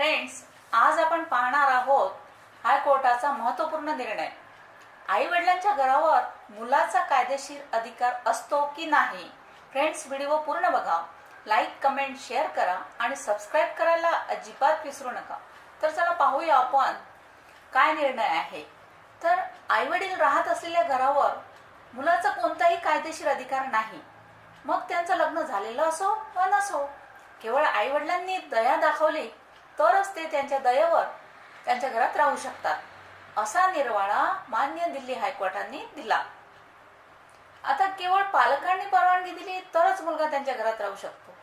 Friends आज आपण पाहणार आहोत हायकोर्टाचा महत्त्वपूर्ण निर्णय. आई वडिलांच्या घरावर मुलाचा कायदेशीर अधिकार असतो की नाही? फ्रेंड्स व्हिडिओ पूर्ण बघा. लाईक कमेंट शेअर करा आणि सबस्क्राईब करायला अजिबात विसरू नका. तर चला पाहूया आपण काय निर्णय आहे. तर आई वडील राहत असलेल्या घरावर मुलाचा कोणताही कायदेशीर अधिकार नाही. मग त्यांचं लग्न झालेलं असो वा नसो केवळ आई वडिलांनी दया दाखवली तरच ते त्यांच्या दयेवर त्यांच्या घरात राहू शकतात. असा निर्वाळा मान्य दिल्ली हायकोर्टाने दिला. आता केवळ पालकांनी परवानगी दिली तरच मुलगा त्यांच्या घरात राहू शकतो.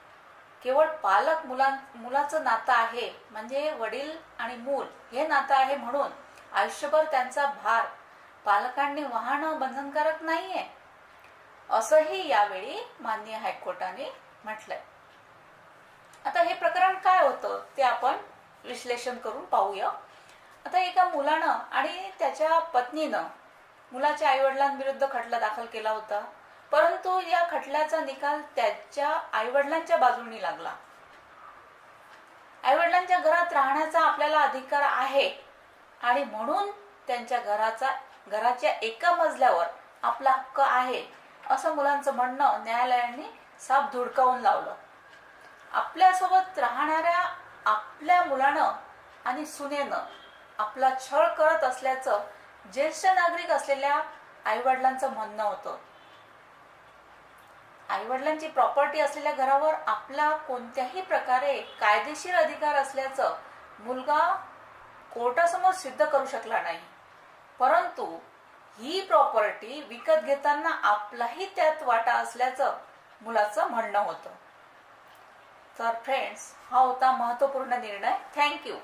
केवळ पालक मुला मुलाचं नातं आहे म्हणजे वडील आणि मूल हे नातं आहे म्हणून आयुष्यभर त्यांचा भार पालकांनी वाहणं बंधनकारक नाहीये असंही यावेळी मान्य हायकोर्टाने म्हटलंय. आता हे प्रकरण काय होतं ते आपण विश्लेषण करून पाहूया. आता एका मुलानं आणि त्याच्या पत्नीनं मुलाच्या आईवडिलांविरुद्ध खटला दाखल केला होता. परंतु या खटल्याचा निकाल त्याच्या आईवडिलांच्या बाजूनी लागला. आईवडिलांच्या घरात राहण्याचा आपल्याला अधिकार आहे आणि म्हणून त्यांच्या घराचा घराच्या एका मजल्यावर आपला हक्क आहे असं मुलांचं म्हणणं न्यायालयाने साफ धुडकावून लावलं. आपल्यासोबत राहणाऱ्या आपल्या मुलानं आणि सुनेनं आपला छळ करत असल्याचं ज्येष्ठ नागरिक असलेल्या आईवडिलांचं म्हणणं होतं. आईवडिलांची प्रॉपर्टी असलेल्या घरावर आपला कोणत्याही प्रकारे कायदेशीर अधिकार असल्याचं मुलगा कोर्टासमोर सिद्ध करू शकला नाही. परंतु ही प्रॉपर्टी विकत घेताना आपलाही त्यात वाटा असल्याचं मुलाचं म्हणणं होतं. तर फ्रेंड्स हा होता महत्त्वपूर्ण निर्णय. थँक्यू